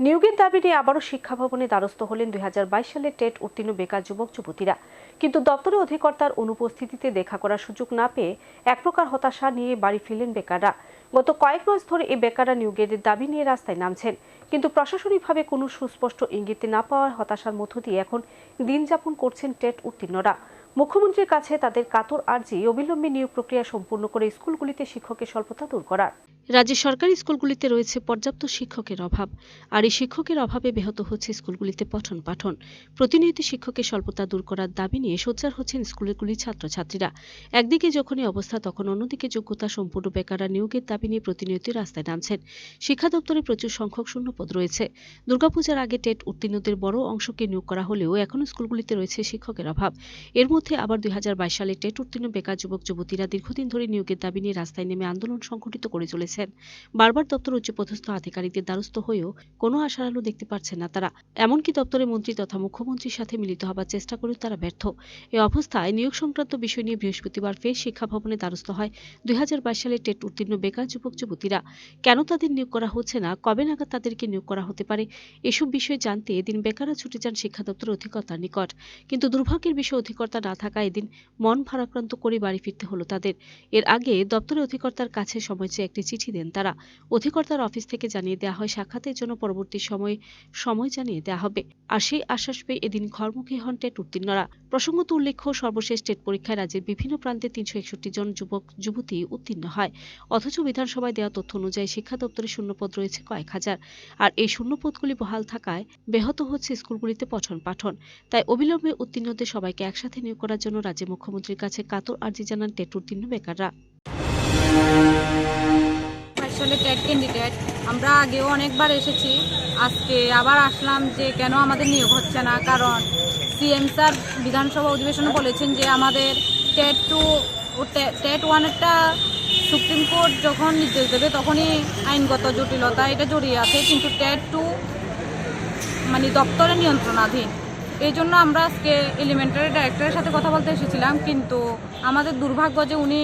নিয়োগের দাবি নিয়ে আবারও শিক্ষা ভবনে দ্বারস্থ হলেন দুই সালে টেট উত্তীর্ণ বেকার যুবক যুবতীরা। কিন্তু দপ্তরে অধিকর্তার অনুপস্থিতিতে দেখা করার সুযোগ না পেয়ে এক প্রকার হতাশা নিয়ে বাড়ি ফিরলেন বেকাররা। গত কয়েক মাস ধরে এই বেকাররা নিয়োগের দাবি নিয়ে রাস্তায় নামছেন। কিন্তু প্রশাসনিকভাবে কোনো সুস্পষ্ট ইঙ্গিতে না পাওয়ার হতাশার মধ্য দিয়ে এখন দিন যাপন করছেন টেট উত্তীর্ণরা। মুখ্যমন্ত্রীর কাছে তাদের কাতর আর্জি, অবিলম্বে নিয়োগ প্রক্রিয়া সম্পূর্ণ করে স্কুলগুলিতে শিক্ষকের স্বল্পতা দূর করার। রাজ্যে সরকারি স্কুলগুলিতে রয়েছে পর্যাপ্ত শিক্ষকের অভাব, আর এই শিক্ষকের অভাবে ব্যাহত হচ্ছে স্কুলগুলিতে পঠন পাঠন। প্রতিনিয়ত শিক্ষকের স্বল্পতা দূর করার দাবি নিয়ে সোচ্চার হচ্ছেন স্কুলগুলির ছাত্রছাত্রীরা। একদিকে যখনই অবস্থা, তখন অন্যদিকে যোগ্যতা সম্পূর্ণ বেকাররা নিয়োগের দাবি নিয়ে প্রতিনিয়ত রাস্তায় নামছেন। শিক্ষা দপ্তরে প্রচুর সংখ্যক শূন্যপদ রয়েছে। দুর্গাপূজার আগে টেট উত্তীর্ণদের বড় অংশকে নিয়োগ করা হলেও এখনও স্কুলগুলিতে রয়েছে শিক্ষকের অভাব। এর মধ্যে আবার দুই সালে টেট উত্তীর্ণ বেকার যুবক, যুবতীরা দীর্ঘদিন ধরে নিয়োগের দাবি নিয়ে রাস্তায় নেমে আন্দোলন সংগঠিত করে চলেছেন। বারবার দপ্তর উচ্চপদস্থ আধিকারিকদের দ্বারস্থ হয়েও কোনো আশার আলো দেখতে পাচ্ছেন না তারা। এমনকি দপ্তরের মন্ত্রী তথা মুখ্যমন্ত্রীর সাথে মিলিত হবার চেষ্টা করেও তারা ব্যর্থ। এই অবস্থায় নিয়োগ সংক্রান্ত বিষয় নিয়ে বৃহস্পতিবার ফের শিক্ষা ভবনে দ্বারস্থ হয় দুই সালে টেট উত্তীর্ণ বেকার যুবক, যুবতীরা। কেন তাদের নিয়োগ করা হচ্ছে না? কবে নাগাদ তাদেরকে নিয়োগ করা হতে পারে? এসব বিষয়ে জানতে এদিন বেকাররা ছুটে যান শিক্ষা দপ্তরের অধিকর্তার নিকট। কিন্তু দুর্ভাগ্যের বিষয় অধিকর্তা না থাকা এদিন মন ভারাক্রান্ত করে বাড়ি ফিরতে হলো তাদের। এর আগে দপ্তরের অধিকর্তার কাছে সময় চেয়ে একটি চিঠি দেন তারা। অধিকর্তার অফিস থেকে জানিয়ে দেওয়া হয়, সাক্ষাতের জন্য পরবর্তী সময়ে সময় জানিয়ে দেওয়া হবে। আর সেই আশ্বাস পেয়ে এদিন ঘরমুখী হন টেট উত্তীর্ণরা। প্রসঙ্গত উল্লেখ্য, সর্বশেষ টেট পরীক্ষায় রাজ্যের বিভিন্ন প্রান্তে তিনশো একষট্টি জন যুবক, যুবতী উত্তীর্ণ হয়। অথচ বিধানসভায় দেওয়া তথ্য অনুযায়ী শিক্ষা দপ্তরে শূন্যপদ রয়েছে কয়েক হাজার। আর এই শূন্যপদগুলি বহাল থাকায় ব্যাহত হচ্ছে স্কুলগুলিতে পঠন পাঠন তাই অবিলম্বে উত্তীর্ণদের সবাইকে একসাথে নিয়োগ করার জন্য রাজ্যের মুখ্যমন্ত্রীর কাছে কাতর আর্জি জানান টেট উত্তীর্ণ বেকাররা। আমরা আগেও অনেকবার এসেছি, আজকে আবার আসলাম যে কেন আমাদের নিয়োগ হচ্ছে না, কারণ সিএম স্যার বিধানসভা অধিবেশনে বলেছেন যে আমাদের টেট টু টেট ওয়ানেরটা সুপ্রিম কোর্ট যখন নির্দেশ দেবে তখনই আইনগত জটিলতা এটা জড়িয়ে আছে, কিন্তু টেট টু মানে দপ্তরের নিয়ন্ত্রণাধীন। এই জন্য আমরা আজকে এলিমেন্টারি ডাইরেক্টরের সাথে কথা বলতে এসেছিলাম, কিন্তু আমাদের দুর্ভাগ্য যে উনি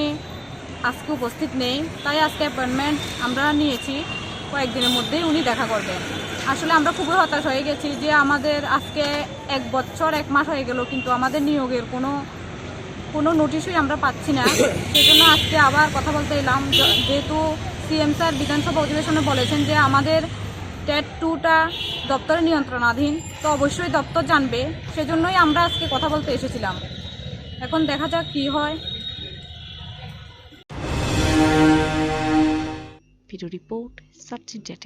আজকে উপস্থিত নেই, তাই আজকে অ্যাপয়েন্টমেন্ট আমরা নিয়েছি। কয়েকদিনের মধ্যেই উনি দেখা করবেন। আসলে আমরা খুবই হতাশ হয়ে গেছি যে আমাদের আজকে এক বছর, এক মাস হয়ে গেল, কিন্তু আমাদের নিয়োগের কোনো কোনো নোটিশই আমরা পাচ্ছি না। সেজন্য আজকে আবার কথা বলতে এলাম যেহেতু সিএম স্যার বিধানসভা অধিবেশনে বলেছেন যে আমাদের টেট টুটা দপ্তরের নিয়ন্ত্রণাধীন। তো অবশ্যই দপ্তর জানবে। সেজন্যই আমরা আজকে কথা বলতে এসেছিলাম। এখন দেখা যাক কি হয়। Video report search India